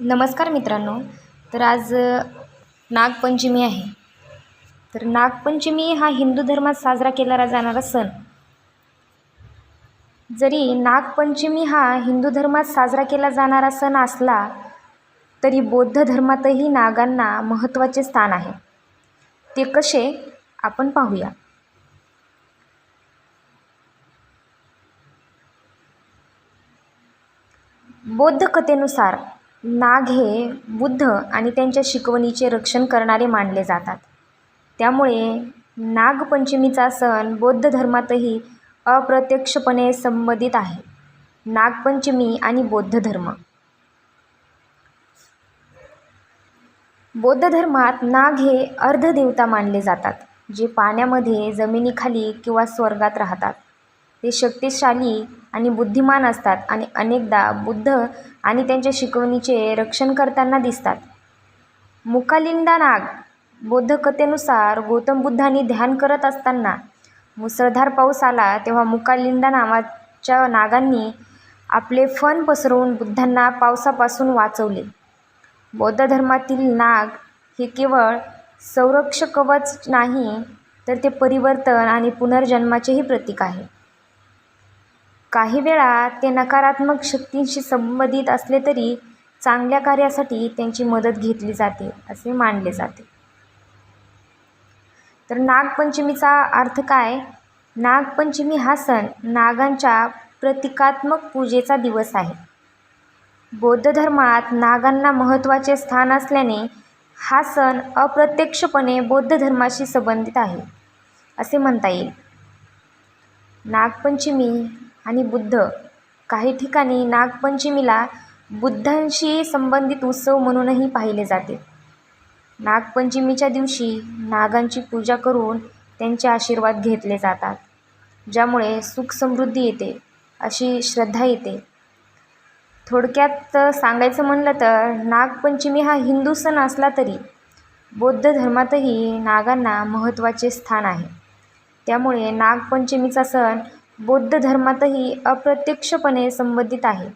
नमस्कार मित्रांनो तर आज नागपंचमी आहे. तर नागपंचमी हा हिंदू धर्मात साजरा केला जाणारा सण. जरी नागपंचमी हा हिंदू धर्मात साजरा केला जाणारा सण असला तरी बौद्ध धर्मातही नागांना महत्त्वाचे स्थान आहे. ते कसे आपण पाहूया. बौद्ध कथेनुसार नाग हे बुद्ध आणि त्यांच्या शिकवणीचे रक्षण करणारे मानले जातात. त्यामुळे नागपंचमीचा सण बौद्ध धर्मातही अप्रत्यक्षपणे संबंधित आहे. नागपंचमी आणि बौद्ध धर्म. बौद्ध धर्मात नाग हे अर्धदेवता मानले जातात जे पाण्यामध्ये जमिनीखाली किंवा स्वर्गात राहतात. ते शक्तिशाली आणि बुद्धिमान असतात आणि अनेकदा बुद्ध आणि त्यांच्या शिकवणीचे रक्षण करताना दिसतात. मुकालिंदा नाग बौद्धकथेनुसार गौतम बुद्धांनी ध्यान करत असताना मुसळधार पाऊस आला तेव्हा मुकालिंदा नावाच्या नागांनी आपले फण पसरवून बुद्धांना पावसापासून वाचवले. बौद्ध धर्मातील नाग हे केवळ संरक्षकवच नाही तर ते परिवर्तन आणि पुनर्जन्माचेही प्रतीक आहे. काही वेळा ते नकारात्मक शक्तींशी संबंधित असले तरी चांगल्या कार्यासाठी त्यांची मदत घेतली जाते असे मानले जाते. तर नागपंचमीचा अर्थ काय? नागपंचमी हा सण नागांच्या प्रतिकात्मक पूजेचा दिवस आहे. बौद्ध धर्मात नागांना महत्त्वाचे स्थान असल्याने हा सण अप्रत्यक्षपणे बौद्ध धर्माशी संबंधित आहे असे म्हणता येईल. नागपंचमी आणि बुद्ध. काही ठिकाणी नागपंचमीला बुद्धांशी संबंधित उत्सव म्हणूनही पाहिले जाते. नागपंचमीच्या दिवशी नागांची पूजा करून त्यांचे आशीर्वाद घेतले जातात ज्यामुळे सुख समृद्धी येते अशी श्रद्धा येते. थोडक्यात सांगायचं म्हणलं तर नागपंचमी हा हिंदू सण असला तरी बौद्ध धर्मातही नागांना महत्त्वाचे स्थान आहे. त्यामुळे नागपंचमीचा सण बौद्ध धर्मातही अप्रत्यक्षपणे संबंधित आहे.